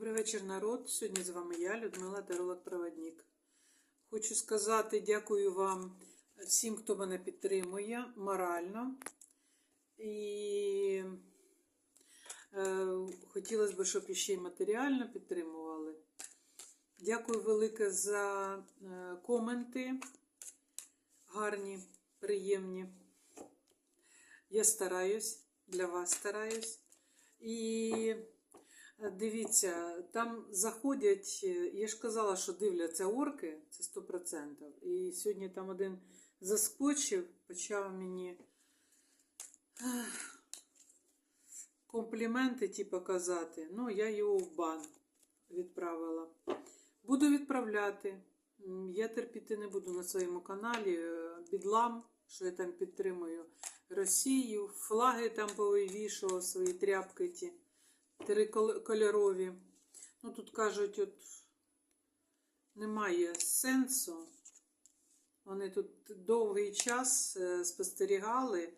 Добрий вечір, народ. Сьогодні з вами я, Людмила Таролог Проводник. Хочу сказати дякую вам всім, хто мене підтримує морально. І е, хотілося б, щоб ще й матеріально підтримували. Дякую велике за е, коменти. Гарні, приємні. Я стараюсь, для вас стараюсь. І Е, Дивіться, там заходять, е, я ж казала, що дивляться орки, це 100%. І сьогодні там один заскочив, почав мені компліменти типу, казати. Ну, я його в бан відправила. Буду відправляти. Я терпіти не буду на своєму каналі. е, Бідлам, що я там підтримую Росію, флаги там повивішував, свої тряпки ті трикольорові. Ну, тут кажуть, от немає сенсу. Вони тут довгий час е, спостерігали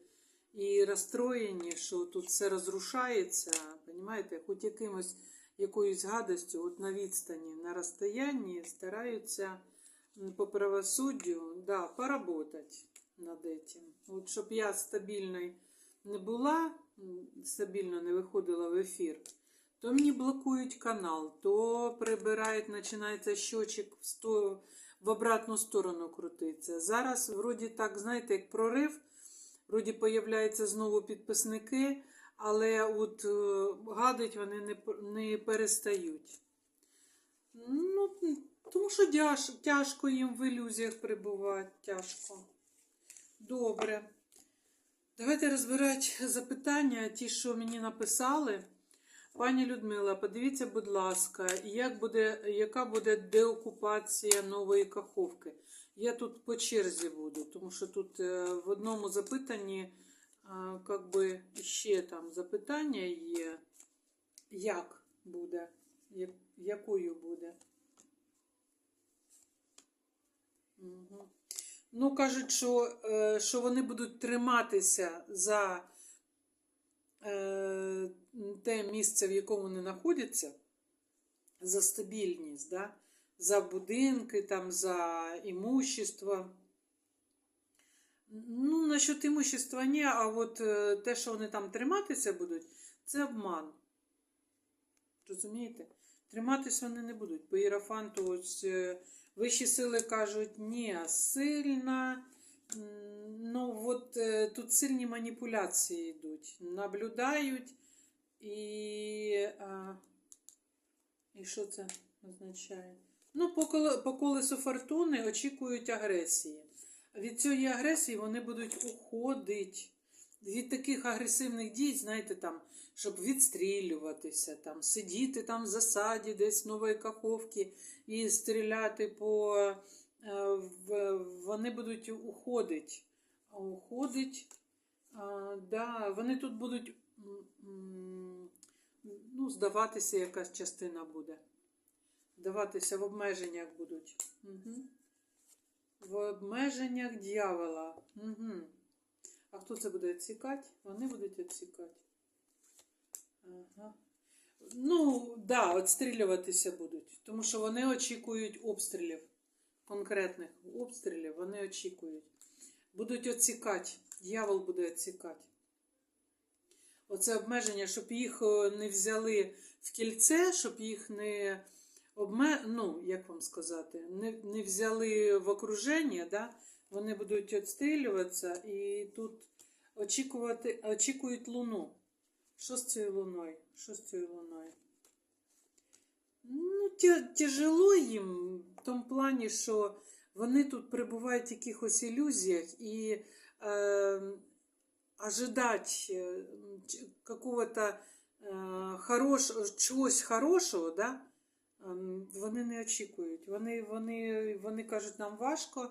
і розстроєні, що тут все розрушається. Понімаєте, хоч якимось якоюсь гадостю, от на відстані, на розстоянні стараються по правосуддю да, поработати над этим. От щоб я стабільною не була, стабільно не виходила в ефір, то мені блокують канал, то прибирають, починається щочик в, сто, в обратну сторону крутиться. Зараз, вроді так, знаєте, як прорив, вроді появляються знову підписники, але от е, гадить вони не, не перестають. Ну, тому що дяж, тяжко їм в ілюзіях перебувати, тяжко. Добре. Давайте розбирати запитання, ті, що мені написали. Пані Людмила, подивіться, будь ласка, як буде, яка буде деокупація нової каховки? Я тут по черзі буду, тому що тут е, в одному запитанні е, как би, ще там запитання є. Як буде? Якою буде? Угу. Ну, кажуть, що, е, що вони будуть триматися за е, те місце, в якому вони знаходяться, за стабільність, да? за будинки, там, за імущество. Ну, насчет імущества ні, а от е, те, що вони там триматися будуть, це обман. Розумієте? Триматись вони не будуть. По Єрофанту ось вищі сили кажуть, ні, сильна. Ну, от е, тут сильні маніпуляції йдуть. Наблюдають і. А, і що це означає? Ну, по, по колесу фортуни очікують агресії. Від цієї агресії вони будуть уходити. Від таких агресивних дій, знаєте, там, щоб відстрілюватися, там, сидіти там в засаді, десь нової каховки і стріляти по. е, Вони будуть уходити. Уходить. Да, вони тут будуть ну, здаватися, якась частина буде. Здаватися в обмеженнях будуть. Угу. В обмеженнях дьявола. Угу. А хто це буде відсікати? Вони будуть відсікати. Ага. Ну, да, відстрілюватися будуть. Тому що вони очікують обстрілів. Конкретних обстрілів вони очікують. Будуть відсікати. Дьявол буде відсікати. Оце обмеження, щоб їх е, не взяли в кільце, щоб їх не обме... ну, як вам сказати, не, не взяли в окруження, да? Вони будуть відстрілюватися і тут очікувати, очікують луну. Що з цією луною? Що з цією луною? Ну, тяжело їм в тому плані, що вони тут перебувають в якихось ілюзіях і е, ожидать какого-то е, хорош, чогось хорошого, да? ем, вони не очікують. Вони, вони, вони кажуть, нам важко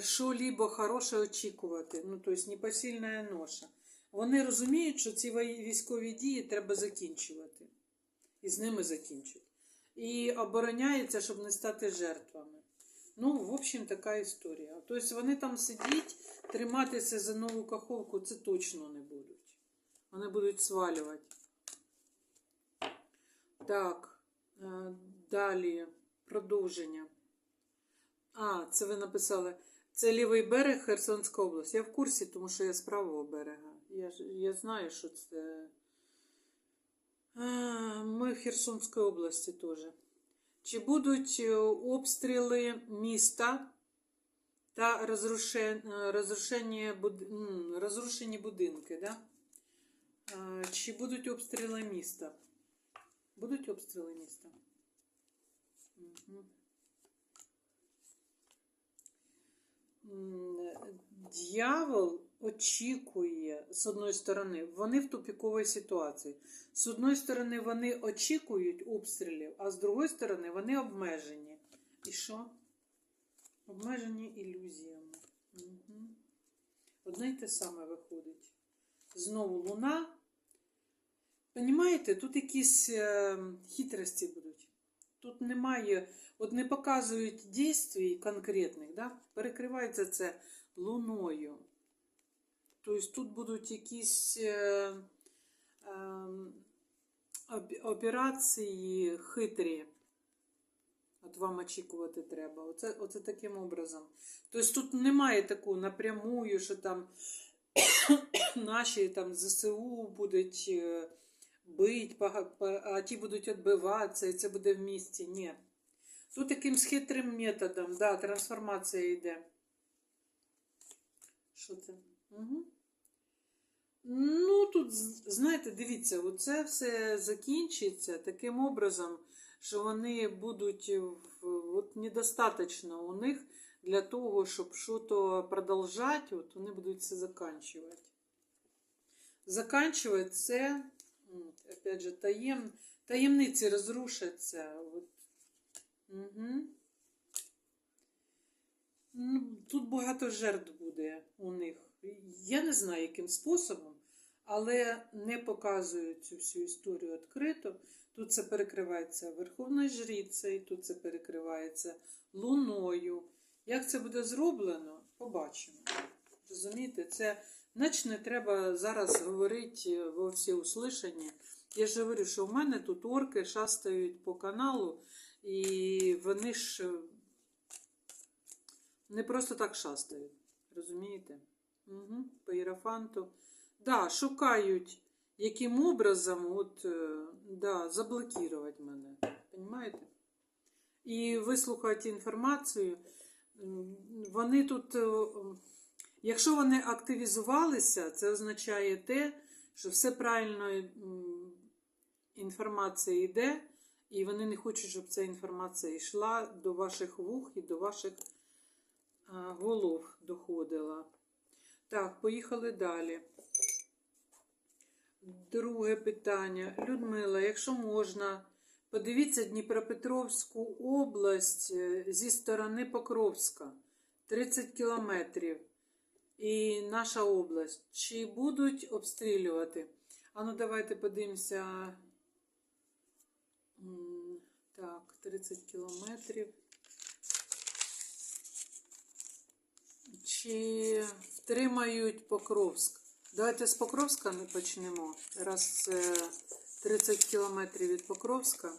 що-либо хороше очікувати. Ну, тобто непосильна ноша. Вони розуміють, що ці військові дії треба закінчувати. І з ними закінчують. І обороняються, щоб не стати жертвами. Ну, в общем, така історія. Тобто вони там сидіть, триматися за нову каховку, це точно не будуть. Вони будуть свалювати. Так. Е, Далі продовження. А, це ви написали. Це лівий берег Херсонська область. Я в курсі, тому що я з правого берега. Я, я знаю, що це. А, Ми в Херсонській області теж. Чи будуть е, обстріли міста та е, розрушені, розрушені будинки? Да? А, Чи будуть обстріли міста? Будуть обстріли міста? Мгм. Дьявол очікує, з одної сторони, вони в тупіковій ситуації. З одної сторони, вони очікують обстрілів, а з другої сторони, вони обмежені. І що? Обмежені ілюзіями. Угу. Одне й те саме виходить. Знову луна. Понімаєте, тут якісь е, хитрості будуть. Тут немає, от не показують дійствій конкретних, да? перекривається це луною. Тобто тут будуть якісь е, е, операції хитрі. От вам очікувати треба. Оце, оце таким образом. Тобто тут немає такого напрямую, що там наші там ЗСУ будуть е, бить, а ті будуть відбиватися, і це буде в місті. Ні. Тут якимсь хитрим методом, да, трансформація йде. Що це? Угу. Ну, тут, знаєте, дивіться, оце все закінчиться таким образом, що вони будуть от недостаточно у них для того, щоб щось продовжати, от вони будуть все заканчувати. Заканчувати це, опять же, таєм, таємниці розрушаться. От. Угу. Ну, Тут багато жертв буде у них. Я не знаю, яким способом, але не показують цю всю історію відкрито. Тут це перекривається Верховною Жрицею, тут це перекривається Луною. Як це буде зроблено, побачимо. Розумієте, це наче не треба зараз говорити во всі услышання. Я ж говорю, що в мене тут орки шастають по каналу, і вони ж е, не просто так шастають. Розумієте? Угу, по іерофанту. Да, шукають, яким образом от, е, да, заблокувати мене. Понимаєте? І вислухати інформацію. Вони тут, е, якщо вони активізувалися, це означає те, що все правильно інформація йде, і вони не хочуть, щоб ця інформація йшла до ваших вух і до ваших голов доходила. Так, поїхали далі. Друге питання. Людмила, якщо можна, подивіться Дніпропетровську область е, зі сторони Покровська. 30 кілометрів. І наша область. Чи будуть обстрілювати? А ну давайте подивимося. Так, 30 кілометрів. Чи втримають Покровськ? Давайте з Покровська не почнемо. Раз це 30 кілометрів від Покровська.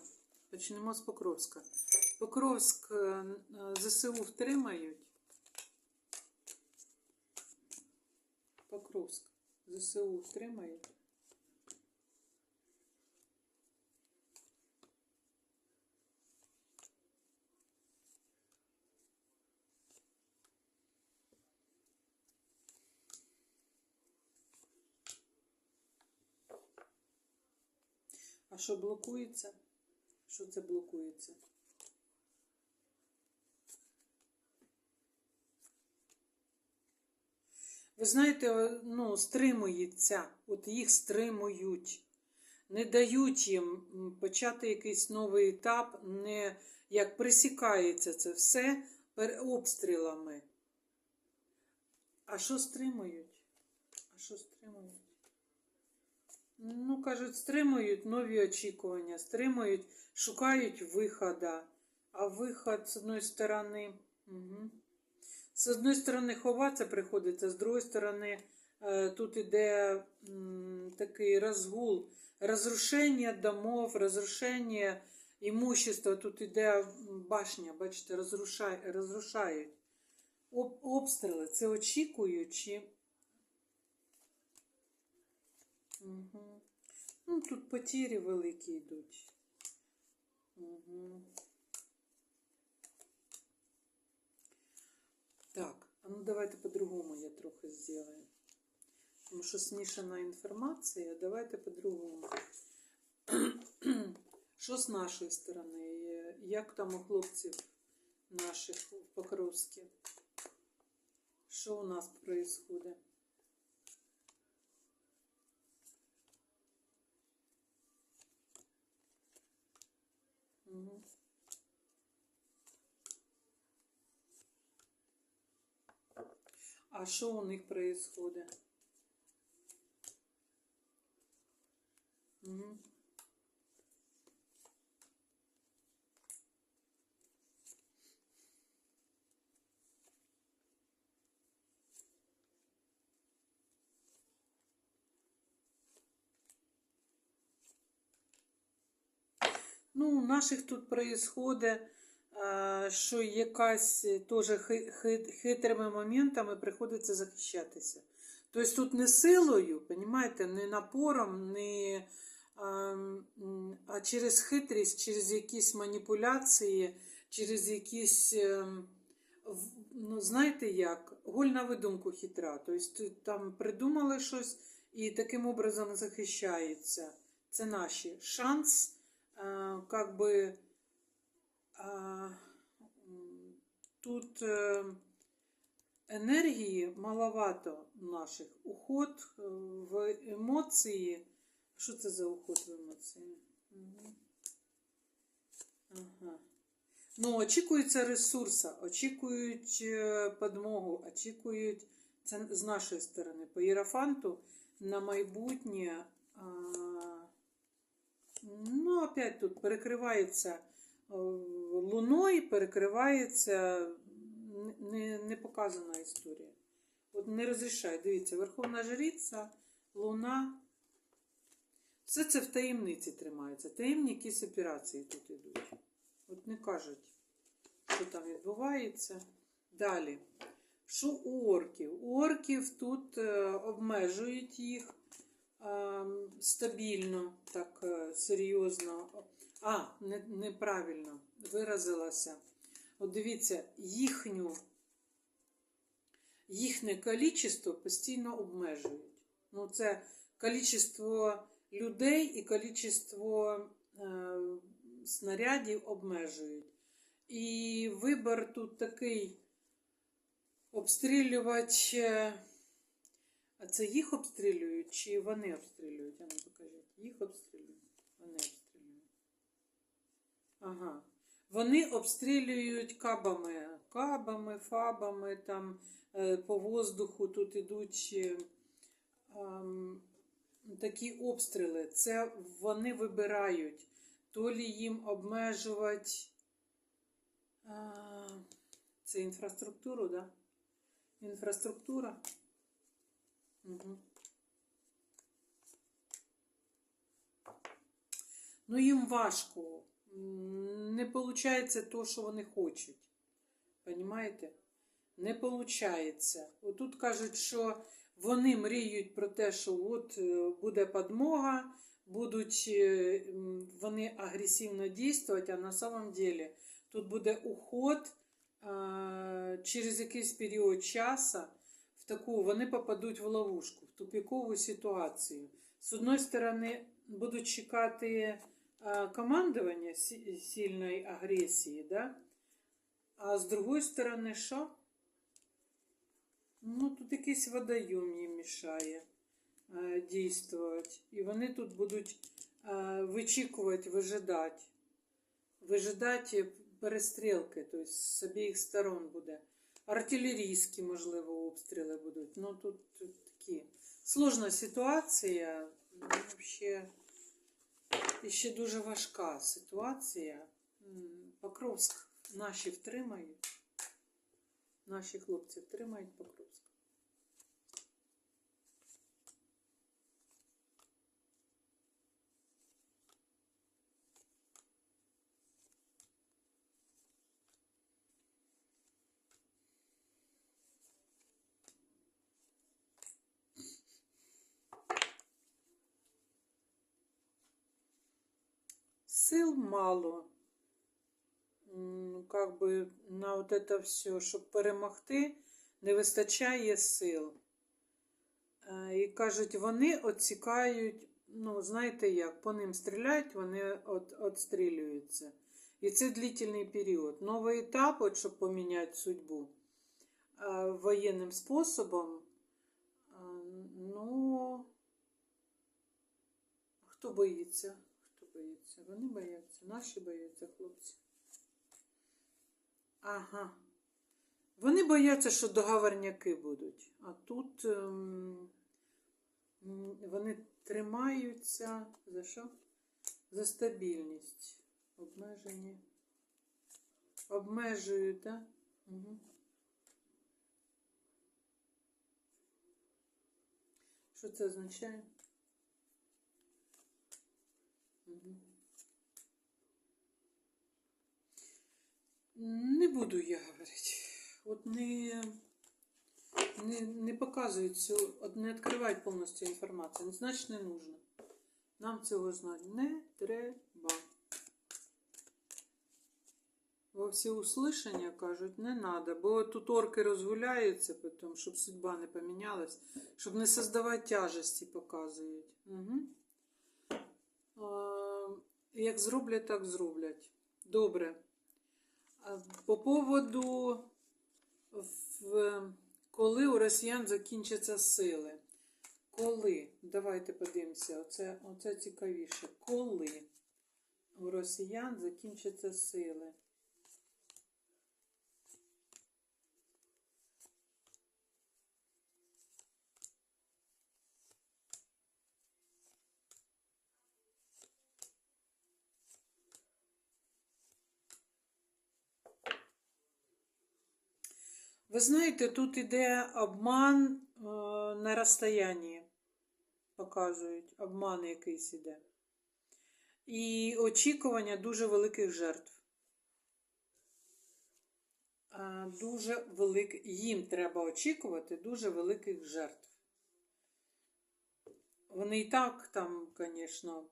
Почнемо з Покровська. Покровськ е, е, ЗСУ втримають. Покровськ. ЗСУ втримають. А що блокується? Що це блокується? Ви знаєте, ну, стримується, от їх стримують, не дають їм почати якийсь новий етап, не як присікається це все обстрілами. А що стримують? А що стримують? Ну, кажуть, стримують нові очікування, стримують, шукають виходу. А виход, з одної сторони, угу. З одної сторони, ховатися приходиться, з другої сторони, е, тут іде такий розгул, розрушення домов, розрушення імущество, тут іде башня, бачите, розрушають. Об, обстріли, це очікуючи. Угу. Ну, тут потірі великі йдуть. Угу. Так, а ну давайте по-другому я трохи зроблю. Тому що смішана інформація, давайте по-другому. Що з нашої сторони? Як там у хлопців наших в Покровське? Що у нас відбувається? Угу. А що у них происходит? Угу. Ну, у наших тут происходит, що якась теж хи- хи- хитрими моментами приходиться захищатися. Тобто тут не силою, понімаєте, не напором, не, ем, а через хитрість, через якісь маніпуляції, через якісь, ем, ну, знаєте як, голь на видумку хитра. Тобто там придумали щось і таким образом захищається. Це наші шанс э, как бы а, м, тут э, енергії маловато наших. Уход е, в емоції. Що це за уход в емоції? Ага. Ну, очікується ресурса, очікують е, подмогу, очікують це з нашої сторони. По Єрофанту на майбутнє. А, Ну, опять тут перекривається е, луною, перекривається не, не показана історія. От не розрішає. Дивіться, Верховна Жриця, Луна. Все це в таємниці тримається. Таємні якісь операції тут йдуть. От не кажуть, що там відбувається. Далі. Що у орків? У орків тут е, обмежують їх ем, стабільно, так е, серйозно. А, не, неправильно виразилася. От дивіться, їхню, їхнє кількість постійно обмежують. Ну, це кількість людей і кількість е, снарядів обмежують. І вибір тут такий обстрілювати. е, А це їх обстрілюють чи вони обстрілюють? А ну покажіть. Їх обстрілюють. Вони обстрілюють. Ага. Вони обстрілюють кабами, кабами, фабами, там е, по воздуху тут ідуть е, ем, такі обстріли. Це вони вибирають, то лі їм обмежувати а, це інфраструктуру, да? Інфраструктура. Угу. Ну, їм важко. Не виходить то, що вони хочуть. Понімаєте? Не виходить. Отут кажуть, що вони мріють про те, що от е, буде подмога, будуть е, вони агресивно діяти, а на самом деле тут буде уход через якийсь період часу в таку, вони попадуть в ловушку, в тупікову ситуацію. З одної сторони, будуть чекати е, командування сильної агресії, да? а з другої сторони, що? Ну, тут якийсь водойом їм мішає е, дійствувати. І вони тут будуть е, вичікувати, вижидати. Вижидати перестрілки, тобто з обох сторон буде. Артилерійські, можливо, обстріли будуть. Ну, тут, тут такі. Сложна ситуація. Взагалі, і ще дуже важка ситуація. Покровськ наші втримають. Наші хлопці втримають Покровськ. Сил мало. Как би на от це все, щоб перемогти, не вистачає сил. І кажуть, вони отсікають, ну, знаєте як, по ним стріляють, вони от, отстрілюються. І це длительний період. Новий етап, от, щоб поміняти судьбу воєнним способом, ну, хто боїться? Хто боїться? Вони бояться, наші бояться, хлопці. Ага. Вони бояться, що договорняки будуть. А тут ем, вони тримаються за що? За стабільність. Обмежені. Обмежують, так? Угу. Що це означає? Угу. Не буду я говорити. От не, не, не показують цю, от не відкривають повністю інформацію. Значить, не нужно. Нам цього знати не треба. Во всі услышання кажуть, не треба, бо тут орки розгуляються, потім, щоб судьба не помінялась, щоб не создавати тяжесті, показують. Угу. А, як зроблять, так зроблять. Добре. По поводу, коли у росіян закінчаться сили. Коли? Давайте подивимося, оце, оце цікавіше. Коли у росіян закінчаться сили? Ви знаєте, тут іде обман е, на розстоянні. Показують, обман якийсь іде. І очікування дуже великих жертв. Е, Дуже великих, їм треба очікувати дуже великих жертв. Вони і так там, звісно,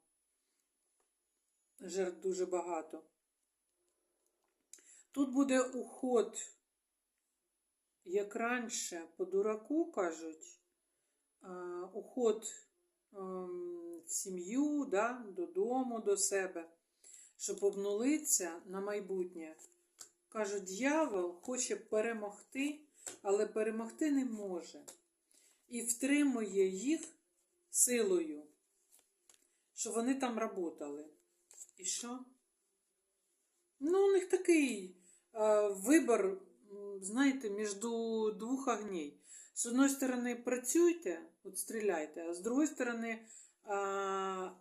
жертв дуже багато. Тут буде уход як раніше по дураку кажуть, уход ем, в сім'ю, да, додому, до себе, щоб обнулитися на майбутнє. Кажуть, дьявол хоче перемогти, але перемогти не може. І втримує їх силою, що вони там працювали. І що? Ну, у них такий е, вибор м, знаєте, між двох огней. З одної сторони, працюйте, от стріляйте, а з другої сторони, а,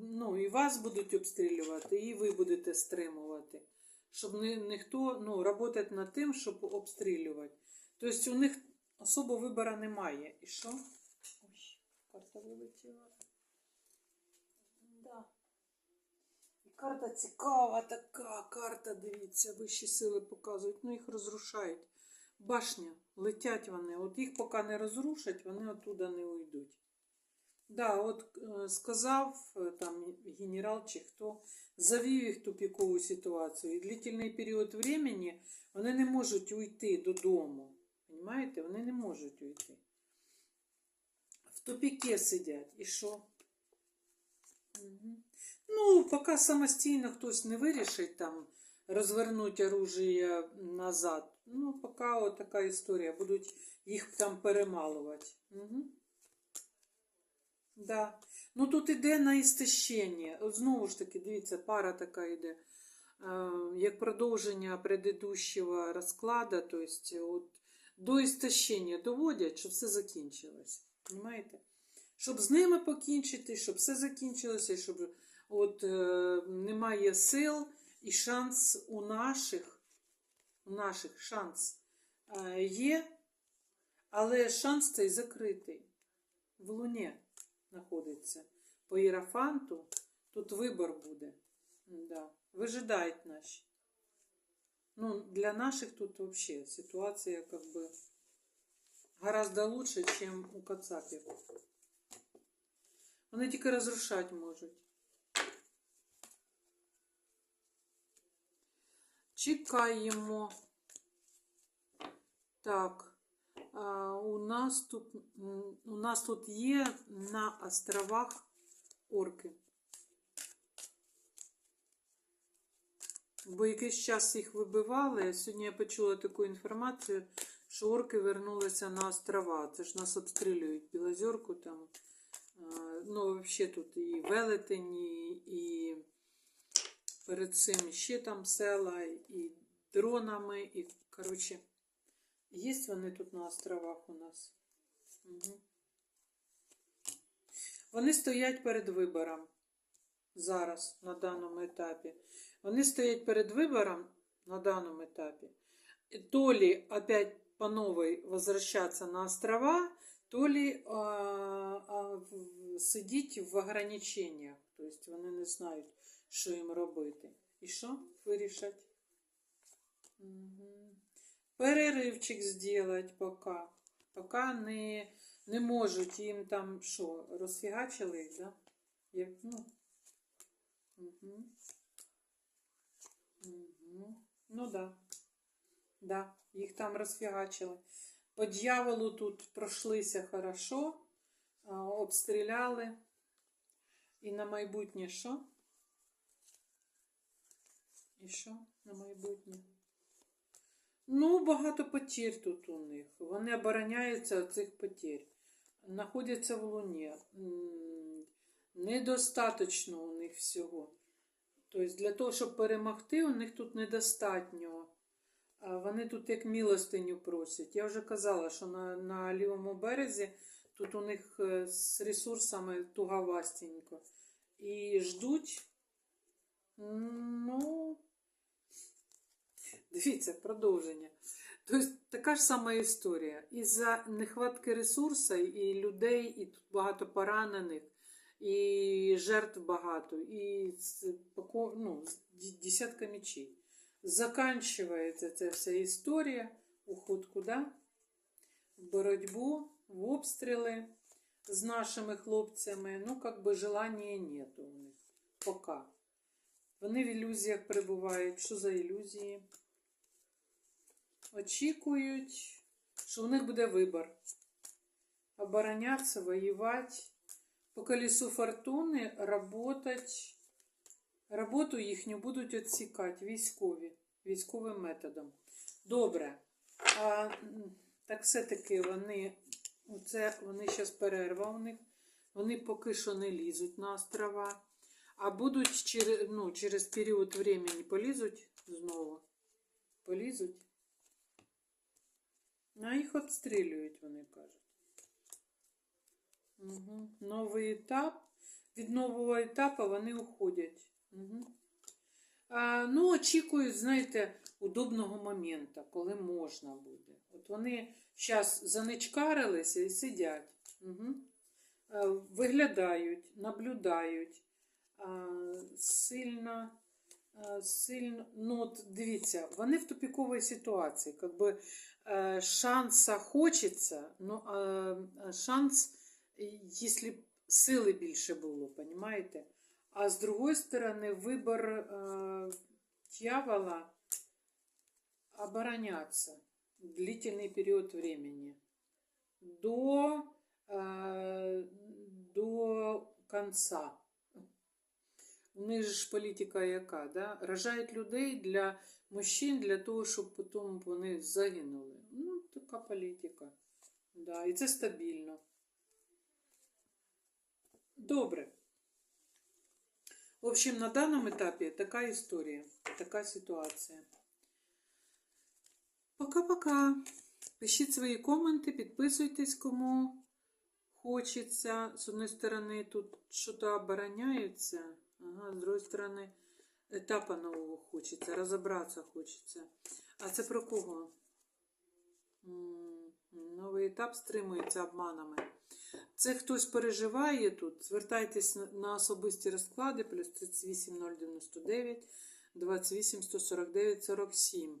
ну, і вас будуть обстрілювати, і ви будете стримувати. Щоб ні, ніхто ну, працювати над тим, щоб обстрілювати. Тобто у них особо вибору немає. І що? Ой, карта вилетіла. Да. І карта цікава така, карта, дивіться, вищі сили показують, ну їх розрушають. Башня, летять вони. От їх поки не розрушать, вони оттуда не уйдуть. Да, от е, сказав е, там генерал чи хто, завів їх в тупікову ситуацію. І длительний період времени вони не можуть уйти додому. Понимаєте? Вони не можуть уйти. В тупіке сидять. І що? Угу. Ну, поки самостійно хтось не вирішить там розвернути оружие назад. Ну, поки от така історія. Будуть їх там перемалувати. Угу. Да. Ну тут іде на істощення. Знову ж таки, дивіться, пара така йде. Е, Як продовження предыдущего розкладу, то есть от, до істощення доводять, щоб все закінчилось. Понимаєте? Щоб з ними покінчити, щоб все закінчилося, щоб от, е, немає сил і шанс у наших, у наших шанс е, є, але шанс цей закритий. В Луні знаходиться. По Єрафанту тут вибор буде. Да. Вижидають наші. Ну, для наших тут вообще ситуація как бы гораздо лучше, чем у Кацапів. Вони тільки розрушати можуть. Чекаємо. Так. У, нас тут, у нас тут є на островах орки. Бо якийсь час їх вибивали. Сьогодні я почула таку інформацію, що орки вернулися на острова. Це ж нас обстрілюють Білозерку там. Ну, взагалі тут і велетень, і, і перед цим ще там села, і дронами, і, коротше, є вони тут на островах у нас. Угу. Вони стоять перед вибором зараз, на даному етапі. Вони стоять перед вибором на данном этапе. То ли опять по новой возвращаться на острова, то ли а, а, сидіть в ограничениях. Тобто вони не знають, що їм робити. І що вирішать? Угу. Переривчик зробити поки. Поки не, не можуть їм там що, розфігачили да? Як, ну. Угу. Угу. Ну да. Да, їх там розфігачили. По дьяволу тут пройшлися хорошо, обстріляли. І на майбутнє що? І що на майбутнє? Ну, багато потір тут у них. Вони обороняються від цих потір. Знаходяться в луні. Недостаточно у них всього. Тобто для того, щоб перемогти, у них тут недостатньо. Вони тут як милостиню просять. Я вже казала, що на, на лівому березі тут у них е, з ресурсами туговастенько. І ждуть. Ну, дивіться, продовження. Тобто така ж сама історія. Із-за нехватки ресурсу і людей, і тут багато поранених, і жертв багато, і ну, десятка мечей. Заканчивается ця вся історія, уход куди? В боротьбу, в обстріли з нашими хлопцями. Ну, как би желання нету у них. Пока. Вони в ілюзіях перебувають. Що за ілюзії? Очікують, що у них буде вибір. Оборонятися, воювати. По колесу фортуни работать. Роботу їхню будуть відсікати військові, військовим методом. Добре. А, так все-таки вони, оце, вони зараз перерва у них. Вони поки що не лізуть на острова. А будуть через, ну, через період времени полізуть знову. Полізуть. А їх обстрілюють, вони кажуть. Угу. Новий етап. Від нового етапу вони уходять. Угу. А, ну, очікують, знаєте, удобного моменту, коли можна буде. От вони зараз заничкарилися і сидять. Угу. Виглядають, наблюдають. Сильно, сильно, ну от дивіться, вони в тупіковій ситуації. Как би, е, шанса хочеться, ну а шанс, якщо сили більше було, понимаете? А з другої сторони, вибір е, дьявола обороняться длительный период времени до, е, до конца. У них же ж політика яка, да? Рожають людей для мужчин для того, щоб потім вони загинули. Ну, така політика. Да, і це стабільно. Добре. В общем, на данном этапе такая история, такая ситуація. Пока-пока. Пишіть свої коменти, підписуйтесь, кому хочеться. З одної сторони, тут щось обороняється, ага, з другої сторони, етапа нового хочеться, розібратися хочеться. А це про кого? Новий етап стримується обманами. Це хтось переживає тут. Звертайтесь на- особисті розклади плюс 38 099 28 149 47.